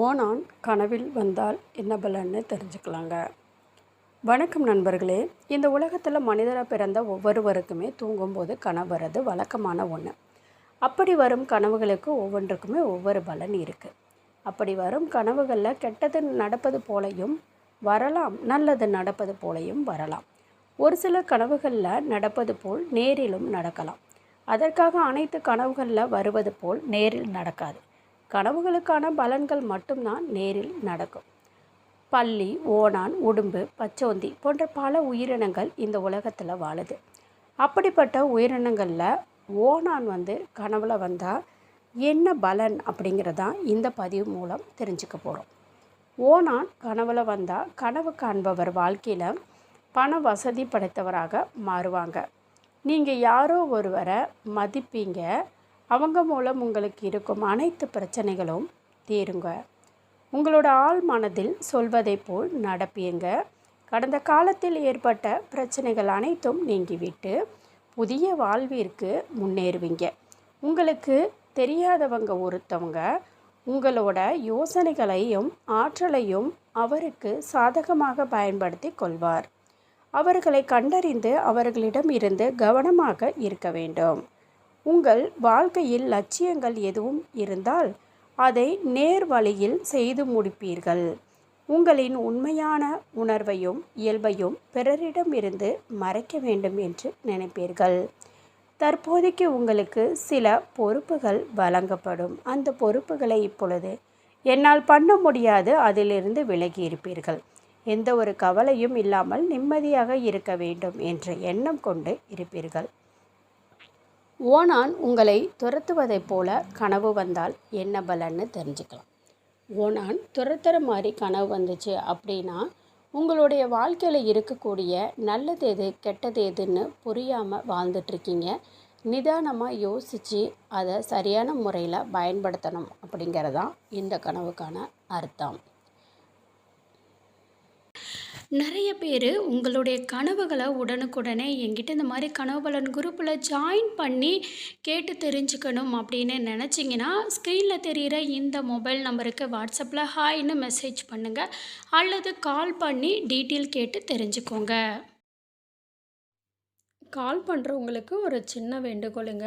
ஓனான் கனவில் வந்தால் என்ன பலன்னு தெரிஞ்சுக்கலாங்க. வணக்கம் நண்பர்களே. இந்த உலகத்தில் மனிதராக பிறந்த ஒவ்வொருவருக்குமே தூங்கும்போது கனவு வர்றது வழக்கமான ஒன்று அப்படி வரும் கனவுகளுக்கு ஒவ்வொன்றுக்குமே ஒவ்வொரு பலன் இருக்குது அப்படி வரும் கனவுகளில் கெட்டது நடப்பது போலையும் வரலாம் நல்லது நடப்பது போலையும் வரலாம். ஒரு சில கனவுகளில் நடப்பது போல் நேரிலும் நடக்கலாம். அதற்காக அனைத்து கனவுகளில் வருவது போல் நேரில் நடக்காது. கனவுகளுக்கான பலன்கள் மட்டும்தான் நேரில் நடக்கும். பள்ளி ஓணான் உடும்பு பச்சோந்தி போன்ற பல உயிரினங்கள் இந்த உலகத்தில் வாழுது. அப்படிப்பட்ட உயிரினங்களில் ஓணான் வந்து கனவுல வந்தால் என்ன பலன் அப்படிங்கிறதான் இந்த பதிவு மூலம் தெரிஞ்சுக்க போகிறோம் ஓணான் கனவுல வந்தால் கனவு காண்பவர் வாழ்க்கையில் பண வசதி படைத்தவராக மாறுவாங்க. நீங்கள் யாரோ ஒருவரை மதிப்பீங்க அவங்க மூலம் உங்களுக்கு இருக்கும் அனைத்து பிரச்சனைகளும் தீருங்க. உங்களோட ஆள் மனதில் சொல்வதை போல் நடப்பீங்க கடந்த காலத்தில் ஏற்பட்ட பிரச்சனைகள் அனைத்தும் நீங்கிவிட்டு புதிய வாழ்விற்கு முன்னேறுவீங்க. உங்களுக்கு தெரியாதவங்க ஒருத்தவங்க உங்களோட யோசனைகளையும் ஆற்றலையும் அவருக்கு சாதகமாக பயன்படுத்தி கொள்வார். அவர்களை கண்டறிந்து அவர்களிடம் இருந்து கவனமாக இருக்க வேண்டும். உங்கள் வாழ்க்கையில் லட்சியங்கள் எதுவும் இருந்தால் அதை நேர் வழியில் செய்து முடிப்பீர்கள். உங்களின் உண்மையான உணர்வையும் இயல்பையும் பிறரிடமிருந்து மறைக்க வேண்டும் என்று நினைப்பீர்கள். தற்போதைக்கு உங்களுக்கு சில பொறுப்புகள் வழங்கப்படும். அந்த பொறுப்புகளை இப்பொழுது என்னால் பண்ண முடியாது. அதிலிருந்து விலகி இருப்பீர்கள் எந்த ஒரு கவலையும் இல்லாமல் நிம்மதியாக இருக்க வேண்டும் என்ற எண்ணம் கொண்டு இருப்பீர்கள். ஓணான் உங்களை துரத்துவதைப் போல கனவு வந்தால் என்ன பலன்னு தெரிஞ்சுக்கலாம். ஓணான் துரத்துற மாதிரி கனவு வந்துச்சு அப்படின்னா உங்களுடைய வாழ்க்கையில் இருக்கக்கூடிய நல்லது எது கெட்டது எதுன்னு புரியாமல் வாழ்ந்துட்டுருக்கீங்க. நிதானமாக யோசித்து அதை சரியான முறையில் பயன்படுத்தணும் அப்படிங்கிறதான் இந்த கனவுக்கான அர்த்தம். நிறைய பேர் உங்களுடைய கனவுகளை உடனுக்குடனே எங்கிட்ட இந்த மாதிரி கனவு பலன் குரூப்பில் ஜாயின் பண்ணி கேட்டு தெரிஞ்சுக்கணும் அப்படின்னு நினச்சிங்கன்னா ஸ்க்ரீனில் தெரிகிற இந்த மொபைல் நம்பருக்கு வாட்ஸ்அப்பில் ஹாய்னு மெசேஜ் பண்ணுங்கள் அல்லது கால் பண்ணி டீட்டெயில் கேட்டு தெரிஞ்சுக்கோங்க. கால் பண்ணுறவங்களுக்கு ஒரு சின்ன வேண்டுகோளுங்க.